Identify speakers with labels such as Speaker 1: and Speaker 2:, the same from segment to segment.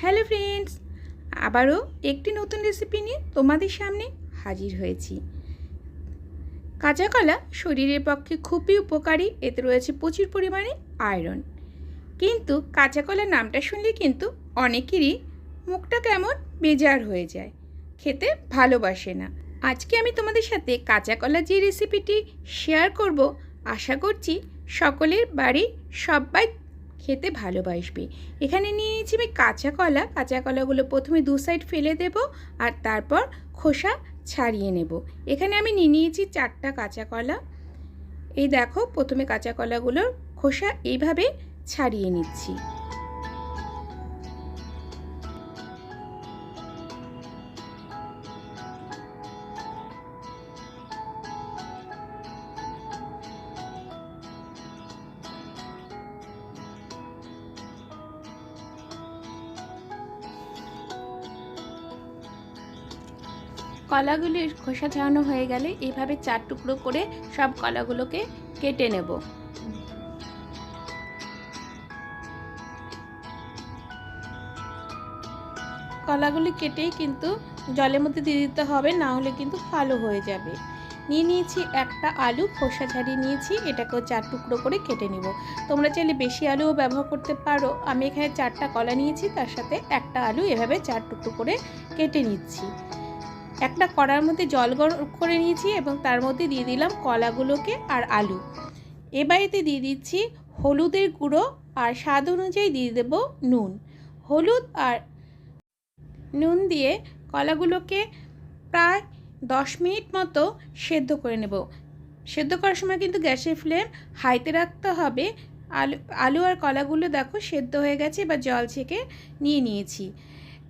Speaker 1: Hello friends, আবারও একটি নতুন রেসিপি নিয়ে তোমাদের সামনে হাজির হয়েছি। কাঁচা কলা শরীরের পক্ষে খুবই উপকারী, এতে রয়েছে প্রচুর পরিমাণে আয়রন। কিন্তু কাঁচা কলার নামটা শুনলে কিন্তু অনেকেরই মুখটা কেমন বেজার হয়ে যায়, খেতে ভালোবাসে না। আজকে আমি তোমাদের সাথে কাঁচা কলার যে রেসিপিটি শেয়ার করব, আশা করছি সকলের বাড়ি সবাই খেতে ভালোবাসবে। এখানে নিয়ে নিয়েছি আমি কাঁচা কলা। কাঁচা কলাগুলো প্রথমে দু সাইড ফেলে দেব আর তারপর খোসা ছাড়িয়ে নেব। এখানে আমি নিয়ে নিয়েছি চারটা কাঁচা কলা। এই দেখো, প্রথমে কাঁচা কলাগুলোর খোসা এইভাবে ছাড়িয়ে নিচ্ছি। কলাগুলির খোসা ছাড়ানো হয়ে গেলে এভাবে চার টুকরো করে সব কলাগুলোকে কেটে নেব। কলাগুলি কেটেই কিন্তু জলের মধ্যে দিয়ে দিতে হবে, না হলে কিন্তু কালো হয়ে যাবে। নিয়ে নিয়েছি একটা আলু, খোসা ছাড়িয়ে নিয়েছি, এটাকেও চার টুকরো করে কেটে নিব। তোমরা চাইলে বেশি আলুও ব্যবহার করতে পারো। আমি এখানে চারটা কলা নিয়েছি, তার সাথে একটা আলু এভাবে চার টুকরো করে কেটে নিচ্ছি। একটা কড়ার মধ্যে জল গরম করে নিয়েছি এবং তার মধ্যে দিয়ে দিলাম কলাগুলোকে আর আলু। এবার এতে দিয়ে দিচ্ছি হলুদের গুঁড়ো আর স্বাদ অনুযায়ী দিয়ে দেব নুন। হলুদ আর নুন দিয়ে কলাগুলোকে প্রায় দশ মিনিট মতো সেদ্ধ করে নেব। সেদ্ধ করার সময় কিন্তু গ্যাসের ফ্লেম হাইতে রাখতে হবে। আলু আলু আর কলাগুলো দেখো সেদ্ধ হয়ে গেছে বা জল ছেঁকে নিয়ে নিয়েছি।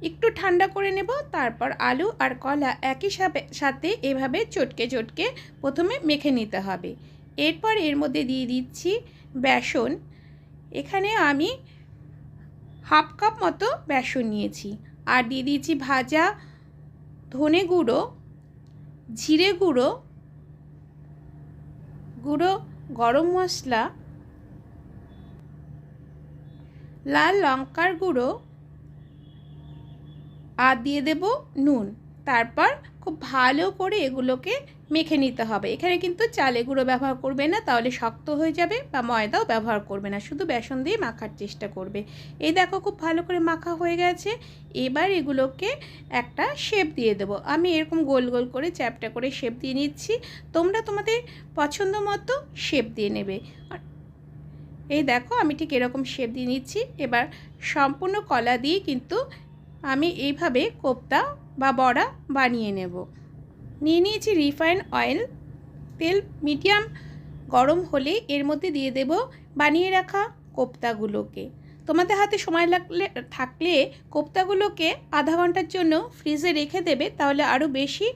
Speaker 1: একটু ঠান্ডা করে নেব, তারপর আলু আর কলা একই সাথে এভাবে চটকে চটকে প্রথমে মেখে নিতে হবে। এরপর এর মধ্যে দিয়ে দিচ্ছি বেসন। এখানে আমি হাফ কাপ মতো বেসন নিয়েছি। আর দিয়ে দিয়েছি ভাজা ধনে গুঁড়ো, জিরে গুঁড়ো গুঁড়ো গরম মশলা, লাল লঙ্কার গুঁড়ো আর দিয়ে দেব নুন। তারপর খুব ভালো করে এগুলোকে মেখে নিতে হবে। এখানে কিন্তু চালে গুঁড়ো ব্যবহার করবে না, তাহলে শক্ত হয়ে যাবে বা ময়দাও ব্যবহার করবে না, শুধু বেসন দিয়ে মাখার চেষ্টা করবে। এই দেখো খুব ভালো করে মাখা হয়ে গেছে। এবার এগুলোকে একটা শেপ দিয়ে দেবো। আমি এরকম গোল গোল করে, চ্যাপটা করে শেপ দিয়ে নিচ্ছি। তোমরা তোমাদের পছন্দ মতো শেপ দিয়ে নেবে। এই দেখো আমি ঠিক এরকম শেপ দিয়ে নিচ্ছি। এবার সম্পূর্ণ কলা দিয়ে কিন্তু আমি এইভাবে কোপ্তা বা বড়া বানিয়ে নেব। নিয়ে নিয়েছি রিফাইন অয়েল তেল মিডিয়াম গরম হলে এর মধ্যে দিয়ে দেব বানিয়ে রাখা কোপ্তাগুলোকে। তোমাদের হাতে সময় লাগলে, থাকলে কোপ্তাগুলোকে আধা ঘণ্টার জন্য ফ্রিজে রেখে দেবে, তাহলে আরও বেশি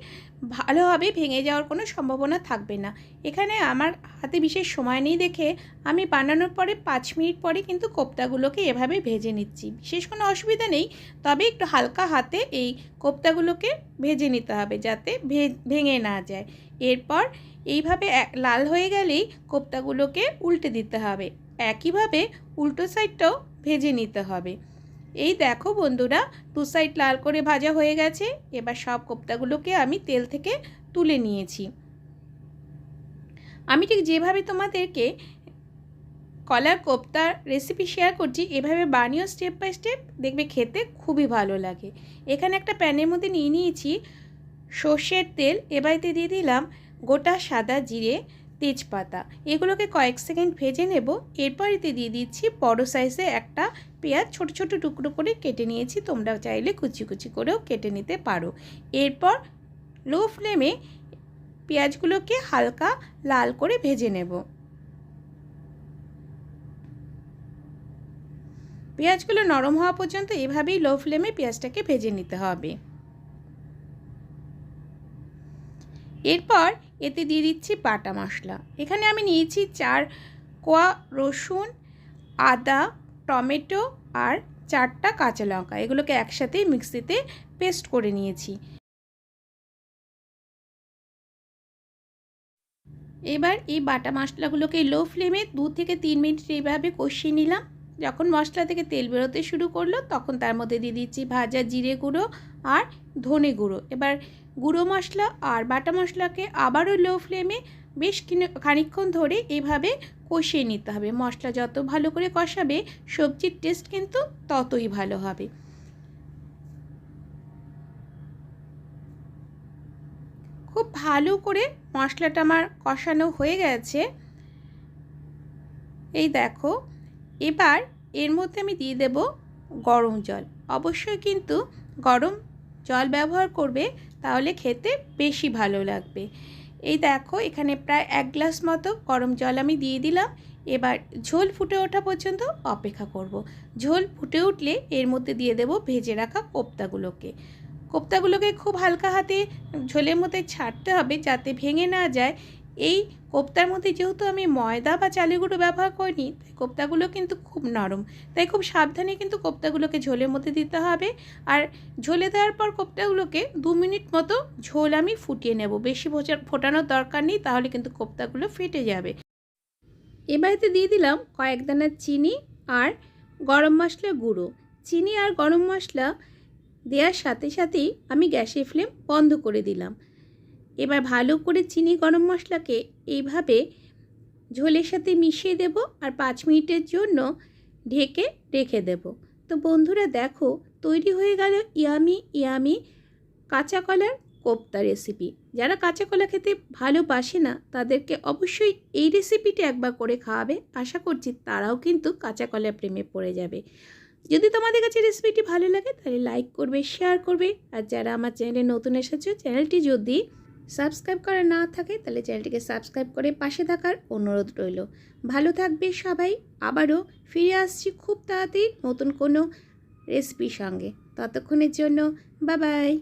Speaker 1: ভালোভাবে ভেঙে যাওয়ার কোনো সম্ভাবনা থাকবে না। এখানে আমার হাতে বিশেষ সময় নেই দেখে আমি বানানোর পরে পাঁচ মিনিট পরে কিন্তু কোপ্তাগুলোকে এভাবে ভেজে নিচ্ছি। বিশেষ কোনো অসুবিধা নেই, তবে একটু হালকা হাতে এই কোপ্তাগুলোকে ভেজে নিতে হবে যাতে ভেঙে না যায়। এরপর এইভাবে লাল হয়ে গেলেই কোপ্তাগুলোকে উল্টে দিতে হবে। একইভাবে উল্টো সাইডটাও ভেজে নিতে হবে। এই দেখো বন্ধুরা, দু সাইড লাল করে ভাজা হয়ে গেছে। এবার সব কোপ্তাগুলোকে আমি তেল থেকে তুলে নিয়েছি। আমি ঠিক যেভাবে তোমাদেরকে কলার কোপ্তার রেসিপি শেয়ার করছি, এভাবে বানিয়েও স্টেপ বাই স্টেপ দেখবে খেতে খুবই ভালো লাগে। এখানে একটা প্যানের মধ্যে নিয়ে নিয়েছি সর্ষের তেল। এবারেতে দিয়ে দিলাম গোটা সাদা জিরে তেজপাতা। এগুলোকে কয়েক সেকেন্ড ভেজে নেব। এরপর এতে দিয়ে দিচ্ছি বড় সাইজে একটা পেঁয়াজ। ছোট ছোট টুকরো করে কেটে নিয়েছি। তোমরা চাইলে কুচি কুচি করেও কেটে নিতে পারো। এরপর লো ফ্লেমে পেঁয়াজগুলোকে হালকা লাল করে ভেজে নেব। পেঁয়াজগুলো নরম হওয়া পর্যন্ত এভাবেই লো ফ্লেমে পেঁয়াজটাকে ভেজে নিতে হবে। এরপর এতে দিয়ে দিচ্ছি বাটা মশলা। এখানে আমি নিয়েছি চার কোয়া রসুন, আদা, টমেটো আর চারটা কাঁচা লঙ্কা। এগুলোকে একসাথে মিক্সিতে পেস্ট করে নিয়েছি। এবার এই বাটা মশলাগুলোকে লো ফ্লেমে দু থেকে তিন মিনিট এইভাবে কষিয়ে নিলাম। যখন মশলা থেকে তেল বেরোতে শুরু করল, তখন তার মধ্যে দিয়ে দিচ্ছি ভাজা জিরে গুঁড়ো আর ধনে গুঁড়ো। এবার গুঁড়ো মশলা আর বাটা মশলাকে আবারও লো ফ্লেমে বেশ খানিকক্ষণ ধরে এভাবে কষিয়ে নিতে হবে। মশলা যত ভালো করে কষাবে, সবজির টেস্ট কিন্তু ততই ভালো হবে। খুব ভালো করে মশলাটা আমার কষানো হয়ে গেছে। এই দেখো এবার এর মধ্যে আমি দিয়ে দেব গরম জল। অবশ্যই কিন্তু গরম জল ব্যবহার করবে, তাহলে খেতে বেশি ভালো লাগবে। এই দেখো, এখানে প্রায় এক গ্লাস মতো গরম জল আমি দিয়ে দিলাম। এবার ঝোল ফুটে ওঠা পর্যন্ত অপেক্ষা করব। ঝোল ফুটে উঠলে এর মধ্যে দিয়ে দেব ভেজে রাখা কোপ্তাগুলোকে। কোপ্তাগুলোকে খুব হালকা হাতে ঝোলের মধ্যে ছাড়তে হবে যাতে ভেঙে না যায়। এই কোপ্তার মধ্যে যেহেতু আমি ময়দা বা চালের গুঁড়ো ব্যবহার করিনি, তাই কোপ্তাগুলো কিন্তু খুব নরম। তাই খুব সাবধানে কিন্তু কোপ্তাগুলোকে ঝোলের মধ্যে দিতে হবে। আর ঝোলে দেওয়ার পর কোপ্তাগুলোকে দু মিনিট মতো ঝোল আমি ফুটিয়ে নেব। বেশি ফোটানোর দরকার নেই, তাহলে কিন্তু কোপ্তাগুলো ফেটে যাবে। এবারেতে দিয়ে দিলাম কয়েক দানা চিনি আর গরম মশলা গুঁড়ো। চিনি আর গরম মশলা দেওয়ার সাথে সাথেই আমি গ্যাসের ফ্লেম বন্ধ করে দিলাম। এবার ভালো করে চিনি গরম মশলাকে এইভাবে ঝোলের সাথে মিশিয়ে দেব আর পাঁচ মিনিটের জন্য ঢেকে রেখে দেব। তো বন্ধুরা দেখো, তৈরি হয়ে গেল ইয়ামি ইয়ামি কাঁচা কলার কোপ্তা রেসিপি যারা কাঁচা কলা খেতে ভালোবাসে না, তাদেরকে অবশ্যই এই রেসিপিটি একবার করে খাওয়াবে। আশা করছি তারাও কিন্তু কাঁচা কলা প্রেমে পড়ে যাবে। যদি তোমাদের কাছে রেসিপিটি ভালো লাগে, তাহলে লাইক করবে শেয়ার করবে। আর যারা আমার চ্যানেলে নতুন এসেছ চ্যানেলটি যদি সাবস্ক্রাইব করা না থাকে, তাহলে চ্যানেলটিকে সাবস্ক্রাইব করে পাশে থাকার অনুরোধ রইল। ভালো থাকবে সবাই, আবারও ফিরে আসছি খুব তাড়াতাড়ি নতুন কোনো রেসিপির সঙ্গে। ততক্ষণের জন্য বাবাই